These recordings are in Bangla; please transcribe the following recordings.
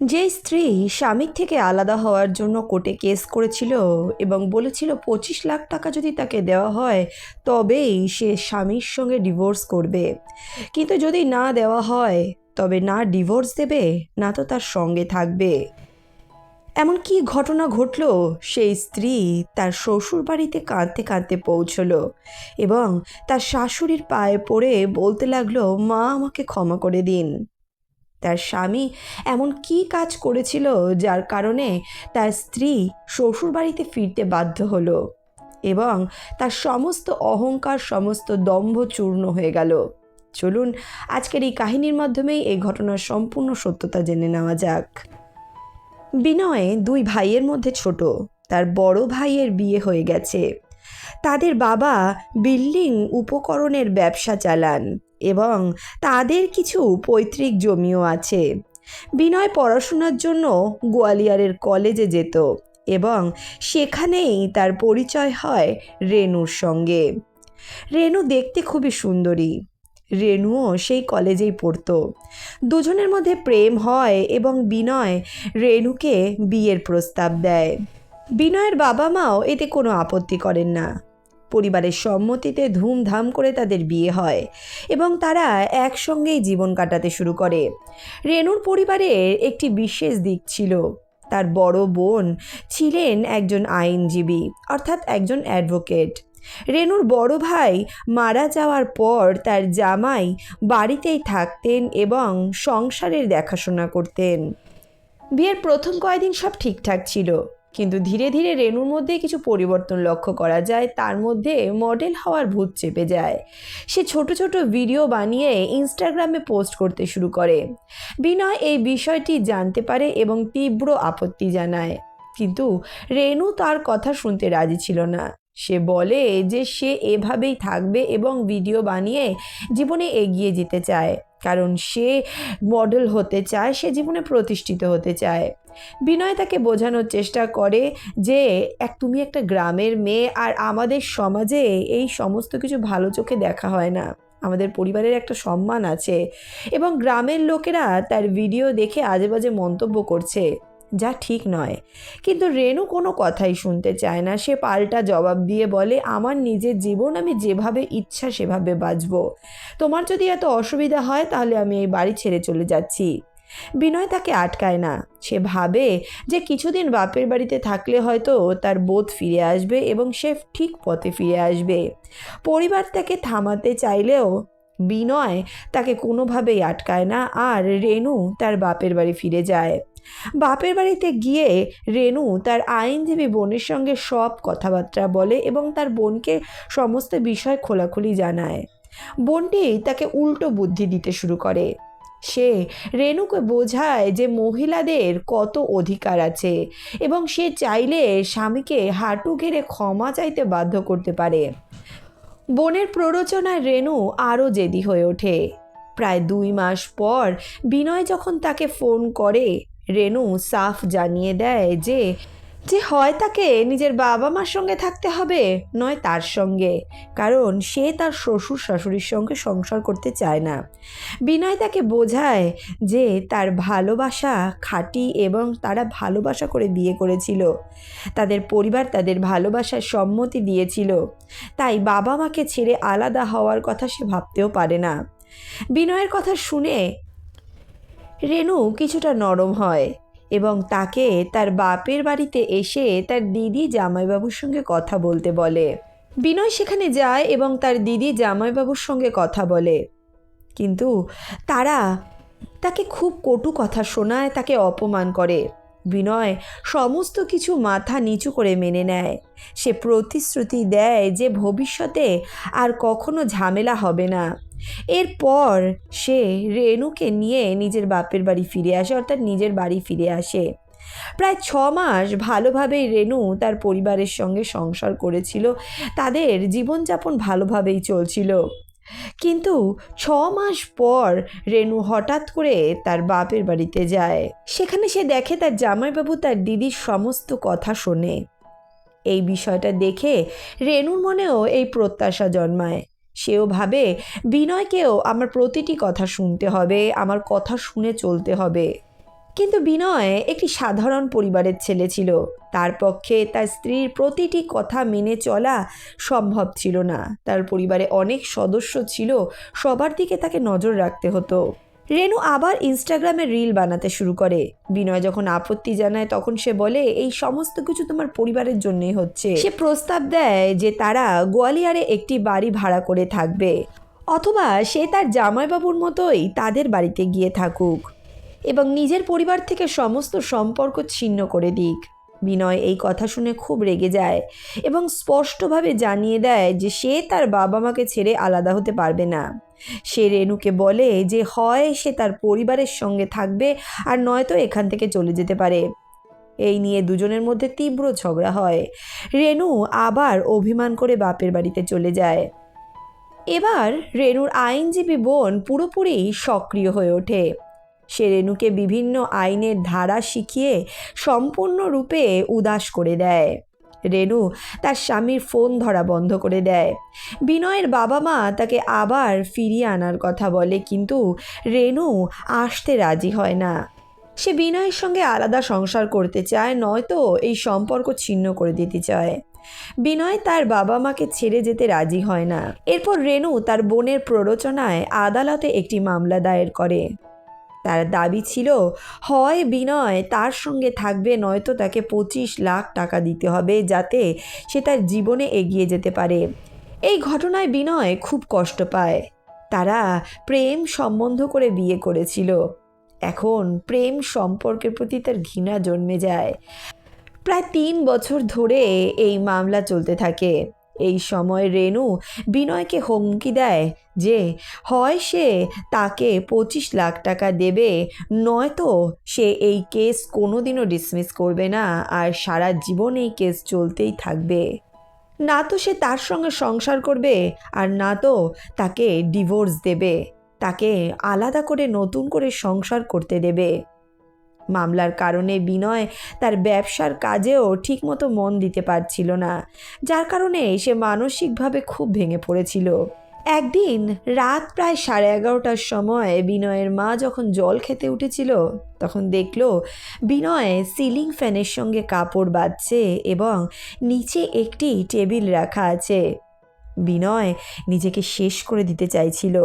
যে স্ত্রী স্বামীর থেকে আলাদা হওয়ার জন্য কোর্টে কেস করেছিল এবং বলেছিল পঁচিশ লাখ টাকা যদি তাকে দেওয়া হয়, তবেই সে স্বামীর সঙ্গে ডিভোর্স করবে। কিন্তু যদি না দেওয়া হয়, তবে না ডিভোর্স দেবে, না তো তার সঙ্গে থাকবে। এমন কি ঘটনা ঘটল, সেই স্ত্রী তার শ্বশুর বাড়িতে কাঁদতে কাঁদতে পৌঁছলো এবং তার শাশুড়ির পায়ে পড়ে বলতে লাগল, মা, আমাকে ক্ষমা করে দিন। তার স্বামী এমন কি কাজ করেছিল যার কারণে তার স্ত্রী শ্বশুর বাড়িতে ফিরতে বাধ্য হলো এবং তার সমস্ত অহংকার, সমস্ত দম্ভ চূর্ণ হয়ে গেল। চলুন আজকের এই কাহিনীর মাধ্যমেই এই ঘটনার সম্পূর্ণ সত্যতা জেনে নেওয়া যাক। বিনয় দুই ভাইয়ের মধ্যে ছোট, তার বড় ভাইয়ের বিয়ে হয়ে গেছে। তাদের বাবা বিল্ডিং উপকরণের ব্যবসা চালান। এবং তাদের কিছু পৈতৃক জমিও আছে। বিনয় পড়াশোনার জন্য গোয়ালিয়রের কলেজে যেত এবং সেখানেই তার পরিচয় হয় রেনুর সঙ্গে। রেনু দেখতে খুবই সুন্দরী। রেনুও সেই কলেজেই পড়তো। দুজনের মধ্যে প্রেম হয় এবং বিনয় রেনুকে বিয়ের প্রস্তাব দেয়। বিনয়ের বাবা মাও এতে কোনো আপত্তি করেন না। পরিবারের সম্মতিতে ধুমধাম করে তাদের বিয়ে হয় এবং তারা একসঙ্গেই জীবন কাটাতে শুরু করে। রেনুর পরিবারের একটি বিশেষ দিক ছিল। তার বড় বোন ছিলেন একজন আইনজীবী, অর্থাৎ একজন অ্যাডভোকেট। রেনুর বড় ভাই মারা যাওয়ার পর তার জামাই বাড়িতেই থাকতেন এবং সংসারের দেখাশোনা করতেন। বিয়ের প্রথম কয়েকদিন সব ঠিকঠাক ছিল। কিন্তু ধীরে ধীরে রেনুর মধ্যে কিছু পরিবর্তন লক্ষ্য করা যায়, তার মধ্যে মডেল হওয়ার ভূত চেপে যায়। সে ছোট ছোট ভিডিও বানিয়ে ইনস্টাগ্রামে পোস্ট করতে শুরু করে। বিনয় এই বিষয়টি জানতে পারে এবং তীব্র আপত্তি জানায়। কিন্তু রেনু তার কথা শুনতে রাজি ছিল না। সে বলে যে সে এভাবেই থাকবে এবং ভিডিও বানিয়ে জীবনে এগিয়ে যেতে চায়। কারণ সে মডেল হতে চায়, সে জীবনে প্রতিষ্ঠিত হতে চায়। বিনয় তাকে বোঝানোর চেষ্টা করে যে, এক, তুমি একটা গ্রামের মেয়ে আর আমাদের সমাজে এই সমস্ত কিছু ভালো চোখে দেখা হয় না। আমাদের পরিবারের একটা সম্মান আছে এবং গ্রামের লোকেরা তার ভিডিও দেখে আজে বাজে মন্তব্য করছে। যা ঠিক নয়। কিন্তু রেনু কোনো কথাই শুনতে চায় না। সে পাল্টা জবাব দিয়ে বলে, আমার নিজের জীবন আমি যেভাবে ইচ্ছা সেভাবে বাঁচব। তোমার যদি এত অসুবিধা হয়, তাহলে আমি এই বাড়ি ছেড়ে চলে যাচ্ছি। বিনয় তাকে আটকায় না। সে ভাবে যে কিছুদিন বাপের বাড়িতে থাকলে হয়তো তার বোধ ফিরে আসবে এবং সে ঠিক পথে ফিরে আসবে। পরিবার তাকে থামাতে চাইলেও বিনয় তাকে কোনোভাবেই আটকায় না আর রেনু তার বাপের বাড়ি ফিরে যায়। বাপের বাড়িতে গিয়ে রেনু তার আইনজীবী বোনের সঙ্গে সব কথাবার্তা বলে এবং তার বোনকে সমস্ত বিষয় খোলাখুলি জানায়। বোনটি তাকে উল্টো বুদ্ধি দিতে শুরু করে। সে রেণুকে বোঝায় যে মহিলাদের কত অধিকার আছে এবং সে চাইলে স্বামীকে হাঁটু ঘেরে ক্ষমা চাইতে বাধ্য করতে পারে। বোনের প্ররোচনায় রেণু আরও জেদি হয়ে ওঠে। প্রায় দুই মাস পর বিনয় যখন তাকে ফোন করে, রেণু সাফ জানিয়ে দেয় যে যে হয় তাকে নিজের বাবা মার সঙ্গে থাকতে হবে, নয় তার সঙ্গে। কারণ সে তার শ্বশুর শাশুড়ির সঙ্গে সংসার করতে চায় না। বিনয় তাকে বোঝায় যে তার ভালোবাসা খাঁটি এবং তারা ভালোবাসা করে বিয়ে করেছিল। তাদের পরিবার তাদের ভালোবাসার সম্মতি দিয়েছিল। তাই বাবা মাকে ছেড়ে আলাদা হওয়ার কথা সে ভাবতেও পারে না। বিনয়ের কথা শুনে রেনু কিছুটা নরম হয়। এবং তাকে তার বাপের বাড়িতে এসে তার দিদি জামাইবাবুর সঙ্গে কথা বলতে বলে। বিনয় সেখানে যায় এবং তার দিদি জামাইবাবুর সঙ্গে কথা বলে। কিন্তু তারা তাকে খুব কটু কথা শোনায়, তাকে অপমান করে। বিনয় সমস্ত কিছু মাথা নিচু করে মেনে নেয়। সে প্রতিশ্রুতি দেয় যে ভবিষ্যতে আর কখনো ঝামেলা হবে না। এরপর সে রেণুকে নিয়ে নিজের বাপের বাড়ি ফিরে আসে, অর্থাৎ নিজের বাড়ি ফিরে আসে। প্রায় ছ মাস ভালোভাবেই রেণু তার পরিবারের সঙ্গে সংসার করেছিল। তাদের জীবনযাপন ভালোভাবেই চলছিল। কিন্তু ছ মাস পর রেনু হঠাৎ করে তার বাপের বাড়িতে যায়। সেখানে সে দেখে তার জামাইবাবু তার দিদির সমস্ত কথা শোনে। এই বিষয়টা দেখে রেনুর মনেও এই প্রত্যাশা জন্মায়। সেও ভাবে, বিনয়কেও আমার প্রতিটি কথা শুনতে হবে, আমার কথা শুনে চলতে হবে। কিন্তু বিনয় একটি সাধারণ পরিবারের ছেলে ছিল। তার পক্ষে তার স্ত্রীর প্রতিটি কথা মেনে চলা সম্ভব ছিল না। তার পরিবারে অনেক সদস্য ছিল, সবার দিকে তাকে নজর রাখতে হতো। রেনু আবার ইনস্টাগ্রামে রিল বানাতে শুরু করে। বিনয় যখন আপত্তি জানায়, তখন সে বলে, এই সমস্ত কিছু তোমার পরিবারের জন্যই হচ্ছে। সে প্রস্তাব দেয় যে তারা গোয়ালিয়ারে একটি বাড়ি ভাড়া করে থাকবে। অথবা সে তার জামাইবাবুর মতোই তাদের বাড়িতে গিয়ে থাকুক। এবং নিজের পরিবার থেকে সমস্ত সম্পর্ক ছিন্ন করে দিক। বিনয় এই কথা শুনে খুব রেগে যায় এবং স্পষ্টভাবে জানিয়ে দেয় যে সে তার বাবা মাকে ছেড়ে আলাদা হতে পারবে না। সে রেনুকে বলে যে হয় সে তার পরিবারের সঙ্গে থাকবে আর নয়তো এখান থেকে চলে যেতে পারে। এই নিয়ে দুজনের মধ্যে তীব্র ঝগড়া হয়। রেনু আবার অভিমান করে বাপের বাড়িতে চলে যায়। এবার রেনুর আইনজীবী বোন পুরোপুরি সক্রিয় হয়ে ওঠে। সে রেণুকে বিভিন্ন আইনের ধারা শিখিয়ে সম্পূর্ণরূপে উদাস করে দেয়। রেণু তার স্বামীর ফোন ধরা বন্ধ করে দেয়। বিনয়ের বাবা মা তাকে আবার ফিরিয়ে আনার কথা বলে, কিন্তু রেণু আসতে রাজি হয় না। সে বিনয়ের সঙ্গে আলাদা সংসার করতে চায়, নয়তো এই সম্পর্ক ছিন্ন করে দিতে চায়। বিনয় তার বাবা মাকে ছেড়ে যেতে রাজি হয় না। এরপর রেণু তার বোনের প্ররোচনায় আদালতে একটি মামলা দায়ের করে। তার দাবি ছিল, হয় বিনয়, তার সঙ্গে থাকবে নয়তো তাকে পঁচিশ লাখ টাকা দিতে হবে যাতে সে তার জীবনে এগিয়ে যেতে পারে। এই ঘটনায় বিনয় খুব কষ্ট পায়। তারা প্রেম সম্বন্ধ করে বিয়ে করেছিল। এখন প্রেম সম্পর্কের প্রতি তার ঘৃণা জন্মে যায়। প্রায় তিন বছর ধরে এই মামলা চলতে থাকে। এই সময় রেনু বিনয়কে হুমকি দেয় যে, হয় সে তাকে পঁচিশ লাখ টাকা দেবে, নয়তো সে এই কেস কোনোদিনও ডিসমিস করবে না, আর সারা জীবন এই কেস চলতেই থাকবে। না তো সে তার সঙ্গে সংসার করবে, আর না তো তাকে ডিভোর্স দেবে। তাকে আলাদা করে নতুন করে সংসার করতে দেবে। মামলার কারণে বিনয় তার ব্যবসার কাজেও ঠিকমতো মন দিতে পারছিল না, যার কারণে সে মানসিকভাবে খুব ভেঙে পড়েছিল। একদিন রাত প্রায় সাড়ে এগারোটার সময় বিনয়ের মা যখন জল খেতে উঠেছিল, তখন দেখল বিনয় সিলিং ফ্যানের সঙ্গে কাপড় বাঁধছে এবং নিচে একটি টেবিল রাখা আছে। বিনয় নিজেকে শেষ করে দিতে চাইছিল।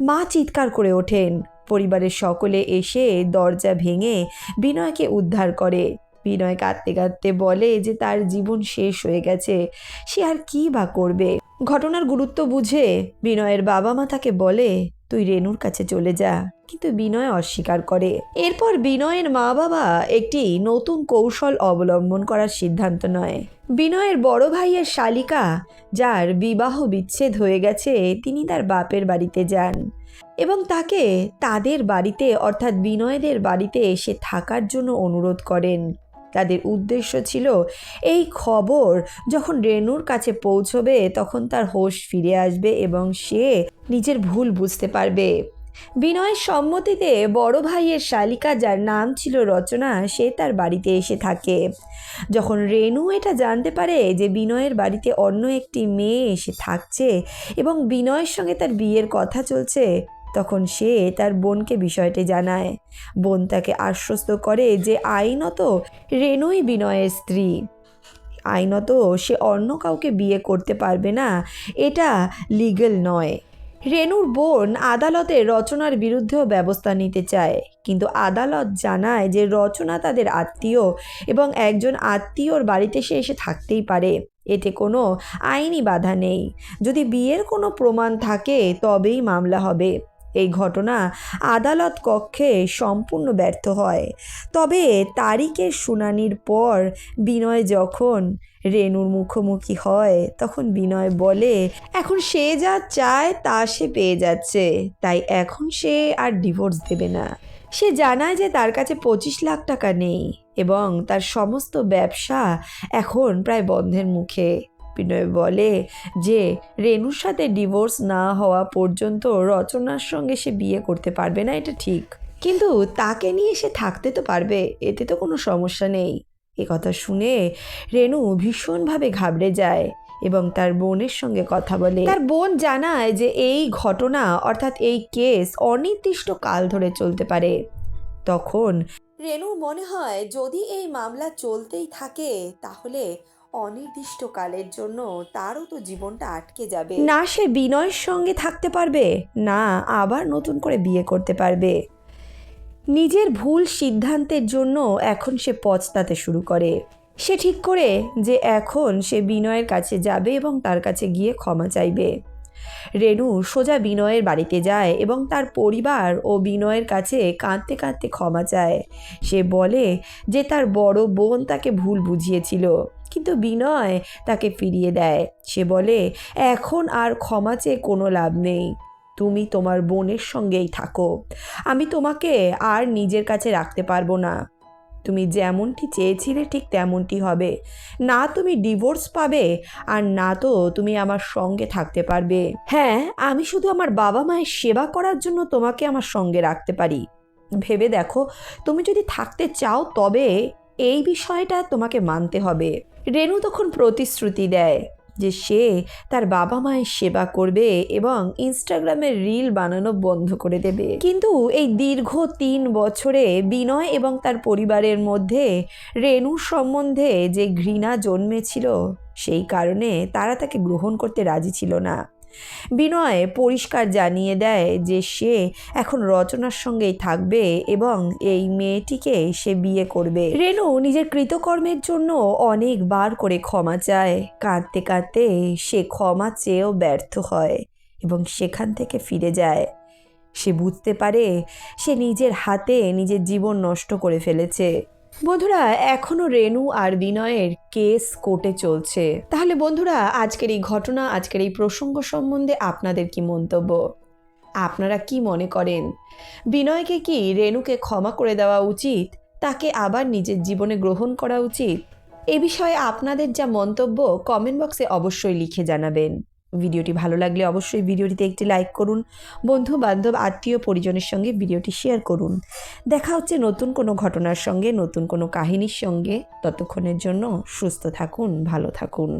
মা চিৎকার করে ওঠেন। পরিবারের সকলে এসে দরজা ভেঙে বিনয়কে উদ্ধার করে। বিনয় কাঁদতে কাঁদতে বলে যে তার জীবন শেষ হয়ে গেছে, সে আর কি বা করবে? ঘটনার গুরুত্ব বুঝে বিনয়ের বাবা মা তাকে বলে, তুই রেনুর কাছে চলে যা। কিন্তু বিনয় অস্বীকার করে। এরপর বিনয়ের মা বাবা একটি নতুন কৌশল অবলম্বন করার সিদ্ধান্ত নয়। বিনয়ের বড় ভাইয়ের শালিকা, যার বিবাহ বিচ্ছেদ হয়ে গেছে, তিনি তার বাপের বাড়িতে যান। এবং তাকে তাদের বাড়িতে, অর্থাৎ বিনয়দের বাড়িতে এসে থাকার জন্য অনুরোধ করেন। তাদের উদ্দেশ্য ছিল, এই খবর যখন রেনুর কাছে পৌঁছবে, তখন তার হোশ ফিরে আসবে এবং সে নিজের ভুল বুঝতে পারবে। বিনয়ের সম্মতিতে বড় ভাইয়ের শালিকা যার নাম ছিল রচনা, সে তার বাড়িতে এসে থাকে। যখন রেনু এটা জানতে পারে যে বিনয়ের বাড়িতে অন্য একটি মেয়ে এসে থাকছে এবং বিনয়ের সঙ্গে তার বিয়ের কথা চলছে, তখন সে তার বোনকে বিষয়টি জানায়। বোন তাকে আশ্বস্ত করে যে আইনত রেনুই বিনয়ের স্ত্রী। আইনত সে অন্য কাউকে বিয়ে করতে পারবে না, এটা লিগ্যাল নয়। রেনুর বোন আদালতে রচনার বিরুদ্ধেও ব্যবস্থা নিতে চায়। কিন্তু আদালত জানায় যে রচনা তাদের আত্মীয় এবং একজন আত্মীয়র বাড়িতে সে এসে থাকতেই পারে। এতে কোনো আইনি বাধা নেই। যদি বিয়ের কোনো প্রমাণ থাকে, তবেই মামলা হবে। এই ঘটনা আদালত কক্ষে সম্পূর্ণ ব্যর্থ হয়। তবে তারিখের শুনানির পর বিনয় যখন রেনুর মুখোমুখি হয়, তখন বিনয় বলে, এখন সে যা চায় তা সে পেয়ে যাচ্ছে। তাই এখন সে আর ডিভোর্স দেবে না। সে জানায় যে তার কাছে পঁচিশ লাখ টাকা নেই এবং তার সমস্ত ব্যবসা এখন প্রায় বন্ধের মুখে। বিনয় বলে যে, রেনুর সাথে ডিভোর্স না হওয়া পর্যন্ত রচনার সঙ্গে সে বিয়ে করতে পারবে না, এটা ঠিক। কিন্তু তাকে নিয়ে সে থাকতে তো পারবে, এতে তো কোনো সমস্যা নেই। এ কথা শুনে রেনু ভীষণভাবে ঘাবড়ে যায় এবং তার বোনের সঙ্গে কথা বলে। তার বোন জানায় যে, এই ঘটনা, অর্থাৎ এই কেস, অনির্দিষ্ট কাল ধরে চলতে পারে। তখন রেনুর মনে হয়, যদি এই মামলা চলতেই থাকে, তাহলে অনির্দিষ্টকালের জন্য তারও তো জীবনটা আটকে যাবে। না, সে বিনয়ের সঙ্গে থাকতে পারবে। না, আবার নতুন করে বিয়ে করতে পারবে। নিজের ভুল সিদ্ধান্তের জন্য এখন সে পচতাতে শুরু করে। সে ঠিক করে যে এখন সে বিনয়ের কাছে যাবে এবং তার কাছে গিয়ে ক্ষমা চাইবে। রেনু সোজা বিনয়ের বাড়িতে যায় এবং তার পরিবার ও বিনয়ের কাছে কাঁদতে কাঁদতে ক্ষমা চায়। সে বলে যে তার বড় বোন তাকে ভুল বুঝিয়েছিল, কিন্তু বিনয় তাকে ফিরিয়ে দেয়। সে বলে, এখন আর ক্ষমা চেয়ে কোনো লাভ নেই। তুমি তোমার বোনের সঙ্গেই থাকো। আমি তোমাকে আর নিজের কাছে রাখতে পারব না। তুমি যেমনটি চেয়েছিলে ঠিক তেমনটি হবে। না তুমি ডিভোর্স পাবে আর না তো তুমি আমার সঙ্গে থাকতে পারবে। হ্যাঁ আমি শুধু আমার বাবা মায়ের সেবা করার জন্য তোমাকে আমার সঙ্গে রাখতে পারি। ভেবে দেখো, তুমি যদি থাকতে চাও তবে এই বিষয়টা তোমাকে মানতে হবে। রেনু তখন প্রতিশ্রুতি দেয়। যে সে তার বাবা মায়ের সেবা করবে এবং ইনস্টাগ্রামের রিল বানানো বন্ধ করে দেবে। কিন্তু এই দীর্ঘ তিন বছরে বিনয় এবং তার পরিবারের মধ্যে রেণু সম্বন্ধে যে ঘৃণা জন্মেছিল, সেই কারণে তারা তাকে গ্রহণ করতে রাজি ছিল না। বিনয় পরিষ্কার জানিয়ে দেয় যে সে এখন রচনার সঙ্গেই থাকবে এবং এই মেয়েটিকে সে বিয়ে করবে। রেনু নিজের কৃতকর্মের জন্য অনেকবার করে ক্ষমা চায়। কাঁদতে কাঁদতে সে ক্ষমা চেয়েও ব্যর্থ হয় এবং সেখান থেকে ফিরে যায়। সে বুঝতে পারে সে নিজের হাতে নিজের জীবন নষ্ট করে ফেলেছে। বন্ধুরা এখনও রেনু আর বিনয়ের কেস কোর্টে চলছে। তাহলে বন্ধুরা, আজকের এই ঘটনা, আজকের এই প্রসঙ্গ সম্বন্ধে আপনাদের কি মন্তব্য? আপনারা কি মনে করেন? বিনয়কে কি রেনুকে ক্ষমা করে দেওয়া উচিত? তাকে আবার নিজের জীবনে গ্রহণ করা উচিত? এ বিষয়ে আপনাদের যা মন্তব্য, কমেন্ট বক্সে অবশ্যই লিখে জানাবেন। ভিডিওটি ভালো লাগলে অবশ্যই ভিডিওটিতে একটি লাইক করুন, বন্ধু, বান্ধব, আত্মীয়, পরিজনের সঙ্গে ভিডিওটি শেয়ার করুন। দেখা হচ্ছে নতুন কোনো ঘটনার সঙ্গে, নতুন কোনো কাহিনীর সঙ্গে। ততক্ষণের জন্য সুস্থ থাকুন, ভালো থাকুন।